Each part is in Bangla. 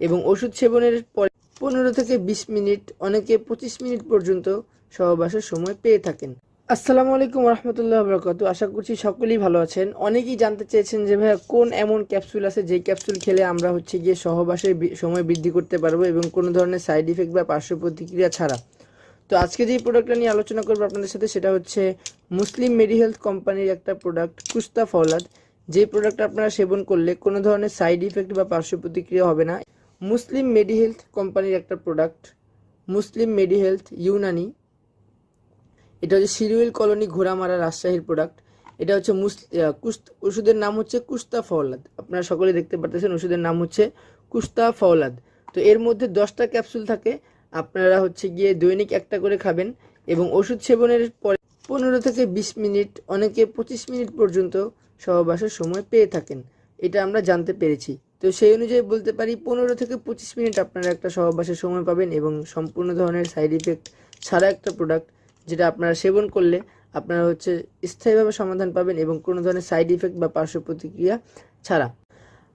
এবং ওষুধ সেবনের পরে পনেরো থেকে বিশ মিনিট, অনেকে পঁচিশ মিনিট পর্যন্ত সহবাসের সময় পেয়ে থাকেন। আসসালামু আলাইকুম রহমতুল্লাহ বরকাত আশা করছি সকলেই ভালো আছেন। অনেকেই জানতে চেয়েছেন যে, ভাইয়া, কোন এমন ক্যাপসুল আছে যেই ক্যাপসুল খেলে আমরা হচ্ছে গিয়ে সহবাসের সময় বৃদ্ধি করতে পারব এবং কোনো ধরনের সাইড ইফেক্ট বা পার্শ্ব প্রতিক্রিয়া ছাড়া? তো আজকে যে প্রোডাক্টটা নিয়ে আলোচনা করব আপনাদের সাথে সেটা হচ্ছে মুসলিম মেডি হেলথ কোম্পানির একটা প্রোডাক্ট, কুস্তা ফওলাদ। যে প্রোডাক্ট আপনারা সেবন করলে কোনো ধরনের সাইড ইফেক্ট বা পার্শ্ব প্রতিক্রিয়া হবে না। মুসলিম মেডি হেলথ কোম্পানির একটা প্রোডাক্ট মুসলিম মেডি হেলথ ইউনানি। এটা হচ্ছে সিরুইল কলোনি ঘোড়ামারা রাজশাহীর প্রোডাক্ট এটা হচ্ছে ওষুধের নাম হচ্ছে কুস্তা ফওলাদ আপনারা সকলে দেখতে পারতেছেন ওষুধের নাম হচ্ছে কুস্তা ফওলাদ তো এর মধ্যে দশটা ক্যাপসুল থাকে। আপনারা হচ্ছে গিয়ে দৈনিক একটা করে খাবেন এবং ওষুধ সেবনের পরে পনেরো থেকে বিশ মিনিট, অনেকে পঁচিশ মিনিট পর্যন্ত সহবাসের সময় পেয়ে থাকেন। এটা আমরা জানতে পেরেছি। তো সেই অনুযায়ী বলতে পারি, পনেরো থেকে পঁচিশ মিনিট আপনারা একটা সহবাসের সময় পাবেন এবং সম্পূর্ণ ধরনের সাইড ইফেক্ট ছাড়া একটা প্রোডাক্ট যেটা আপনারা সেবন করলে আপনারা হচ্ছে স্থায়ীভাবে সমাধান পাবেন এবং কোনো ধরনের সাইড ইফেক্ট বা পার্শ্ব প্রতিক্রিয়া ছাড়া।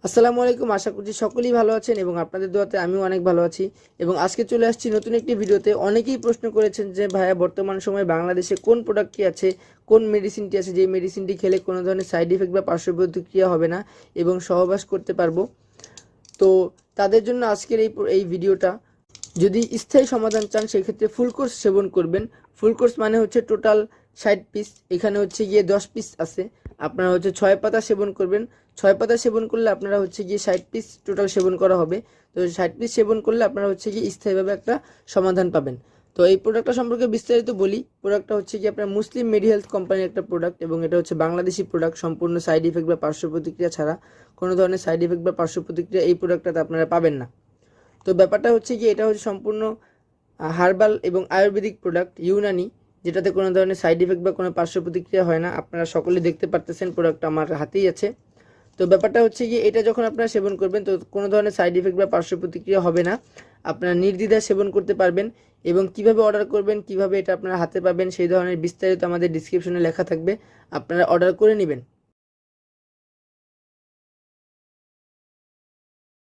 আসসালামু আলাইকুম, আশা করছি সকলেই ভালো আছেন এবং আপনাদের দোয়াতে আমিও অনেক ভালো আছি। এবং আজকে চলে আসছি নতুন একটি ভিডিওতে। অনেকেই প্রশ্ন করেছেন যে, ভাইয়া, বর্তমান সময়ে বাংলাদেশে কোন প্রোডাক্টটি আছে? কোন মেডিসিনটি আছে? যে মেডিসিনটি খেলে কোনো ধরনের সাইড ইফেক্ট বা পার্শ্ব প্রতিক্রিয়া হবে না এবং সহবাস করতে পারব? তো তাদের জন্য আজকের এই এই ভিডিওটা। যদি স্থায়ী সমাধান চান, সেক্ষেত্রে ফুল কোর্স সেবন করবেন। ফুল কোর্স মানে হচ্ছে টোটাল ষাট পিস এখানে হচ্ছে গিয়ে দশ পিস আছে। আপনারা হচ্ছে ছয় পাতা সেবন করবেন। ছয় পাতা সেবন করলে আপনারা হচ্ছে গিয়ে ষাট পিস টোটাল সেবন করা হবে। তো ষাট পিস সেবন করলে আপনারা হচ্ছে গিয়ে স্থায়ীভাবে একটা সমাধান পাবেন। তো এই প্রোডাক্টটা সম্পর্কে বিস্তারিত বলি। প্রোডাক্টটা হচ্ছে কি আপনার মুসলিম মেডি হেলথ কোম্পানির একটা প্রোডাক্ট এবং এটা হচ্ছে বাংলাদেশি প্রোডাক্ট সম্পূর্ণ সাইড ইফেক্ট বা পার্শ্ব প্রতিক্রিয়া ছাড়া। কোনো ধরনের সাইড ইফেক্ট বা পার্শ্ব প্রতিক্রিয়া এই প্রোডাক্টটাতে আপনারা পাবেন না। তো ব্যাপারটা হচ্ছে কি এটা হচ্ছে সম্পূর্ণ হার্বাল এবং আয়ুর্বেদিক প্রোডাক্ট ইউনানি। যেটাতে কোনো ধরনের সাইড ইফেক্ট বা কোনো পার্শ্ব প্রতিক্রিয়া হয় না। আপনারা সকলে দেখতে পারতেছেন প্রোডাক্ট আমার হাতেই আছে। তো ব্যাপারটা হচ্ছে কি এটা যখন আপনারা সেবন করবেন, তো কোনো ধরনের সাইড ইফেক্ট বা পার্শ্ব প্রতিক্রিয়া হবে না। আপনারা নির্দ্বিধায় সেবন করতে পারবেন এবং কীভাবে অর্ডার করবেন, কীভাবে এটা আপনারা হাতে পাবেন, সেই ধরনের বিস্তারিত আমাদের ডিসক্রিপশনে লেখা থাকবে। আপনারা অর্ডার করে নেবেন।